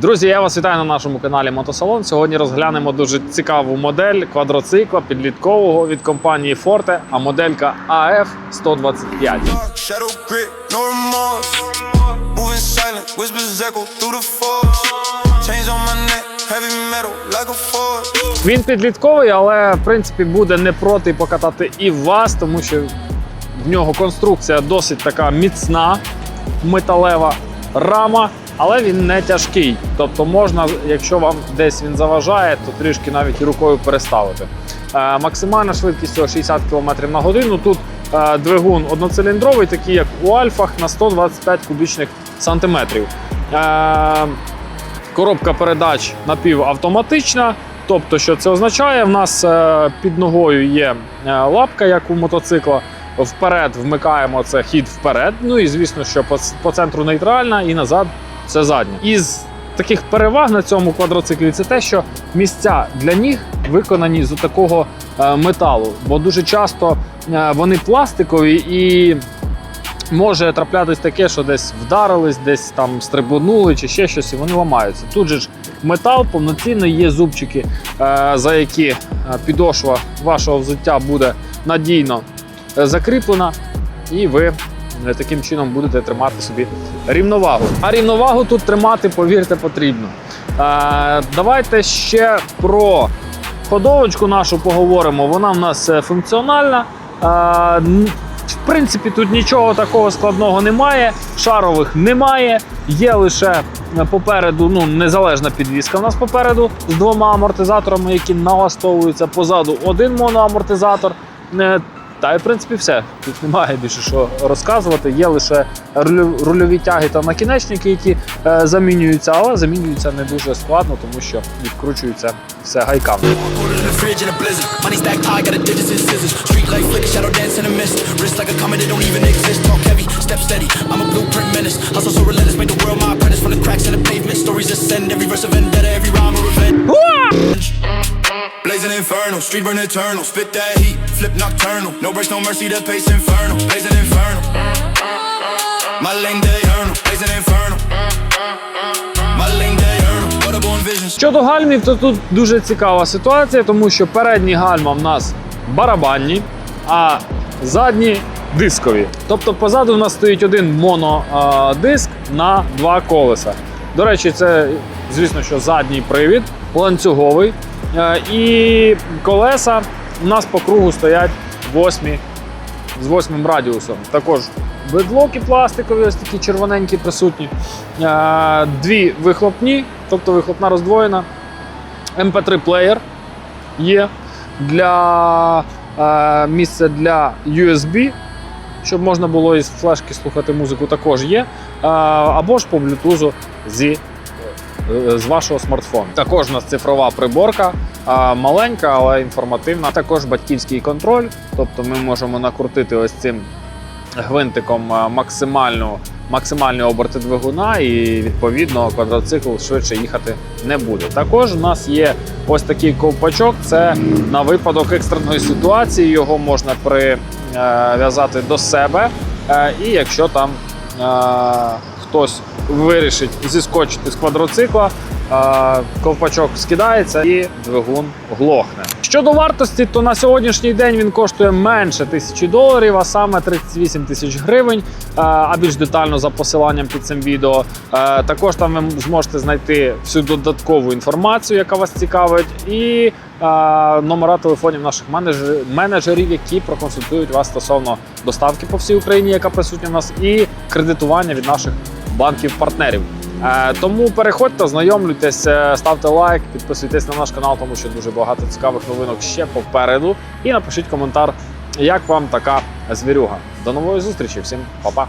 Друзі, я вас вітаю на нашому каналі Мотосалон. Сьогодні розглянемо дуже цікаву модель квадроцикла підліткового від компанії Forte, а моделька AF 125. Dark shadow grip, no remorse. Moving silent, whispers echo through the forest. Chains on my neck, heavy metal like a force. Він підлітковий, але в принципі буде не проти покатати і вас, тому що в нього конструкція досить така міцна, металева рама, але він не тяжкий. Тобто можна, якщо вам десь він заважає, то трішки навіть рукою переставити. Е, максимальна швидкість цього 60 км на годину. Тут е, двигун одноциліндровий, такий як у Альфах на 125 кубічних сантиметрів. Е, Коробка передач напівавтоматична. Тобто, що це означає? В нас під ногою є лапка, як у мотоцикла. Вперед вмикаємо це хід вперед. Ну і звісно, що по центру нейтральна і назад це задня. Із таких переваг на цьому квадроциклі це те, що місця для ніг виконані з такого е, металу, бо дуже часто е, вони пластикові і може траплятись таке, що десь вдарились, десь там стрибнули чи ще щось, і вони ламаються. Тут же ж метал повноцінно є зубчики, е, за які підошва вашого взуття буде надійно закріплена, і ви таким чином будете тримати собі рівновагу. А рівновагу тут тримати, повірте, потрібно. Е, Давайте ще про ходовочку нашу поговоримо. Вона в нас е, функціональна. Е, в принципі, тут нічого такого складного немає, шарових немає. Є лише попереду ну, незалежна підвіска. У нас попереду з двома амортизаторами, які налаштовуються позаду один моноамортизатор. Е, Та і в принципі все. Тут немає більше що розказувати. Є лише рульові тяги та накінечники, які е, замінюються, але замінюються не дуже складно, тому що відкручується все гайками. Hustle so relentless, make the world my apprentice. From the cracks in the pavement, stories ascend. Every verse a vendetta, every rhyme a revenge. Blazing inferno, street burn eternal. Spit that heat, flip nocturnal. No breaks, no mercy, the pace infernal. Inferno. Diurnal. Blazing inferno. My lane diurnal. Waterborne visions. Щодо гальмів, то тут дуже цікава ситуація, тому що передні гальма в нас барабанні, а задні дискові. Тобто позаду в нас стоїть один монодиск на два колеса. До речі, це, звісно, що задній привід, ланцюговий. Е, І колеса у нас по кругу стоять восьмі з восьмим радіусом. Також бедлоки пластикові, ось такі червоненькі присутні. Е, Дві вихлопні, тобто вихлопна роздвоєна. MP3 плеєр є для е, місця для USB, щоб можна було із флешки слухати музику, також є. Або ж по Bluetooth зі з вашого смартфону. Також у нас цифрова приборка, маленька, але інформативна. Також батьківський контроль, тобто ми можемо накрутити ось цим гвинтиком максимальну. Максимальні оберти двигуна, і відповідно квадроцикл швидше їхати не буде. Також у нас є ось такий ковпачок. Це на випадок екстреної ситуації. Його можна прив'язати до себе. Е, І якщо там е, хтось вирішить зіскочити з квадроцикла, ковпачок скидається і двигун глохне. Щодо вартості, то на сьогоднішній день він коштує менше тисячі доларів, а саме 38 тисяч гривень. А більш детально за посиланням під цим відео. Також там ви зможете знайти всю додаткову інформацію, яка вас цікавить, і номера телефонів наших менеджерів, які проконсультують вас стосовно доставки по всій Україні, яка присутня в нас, і кредитування від наших банків-партнерів. Е, Тому переходьте, знайомлюйтесь, е, ставте лайк, підписуйтесь на наш канал, тому що дуже багато цікавих новинок ще попереду. І напишіть коментар, як вам така звірюга. До нової зустрічі, всім па-па!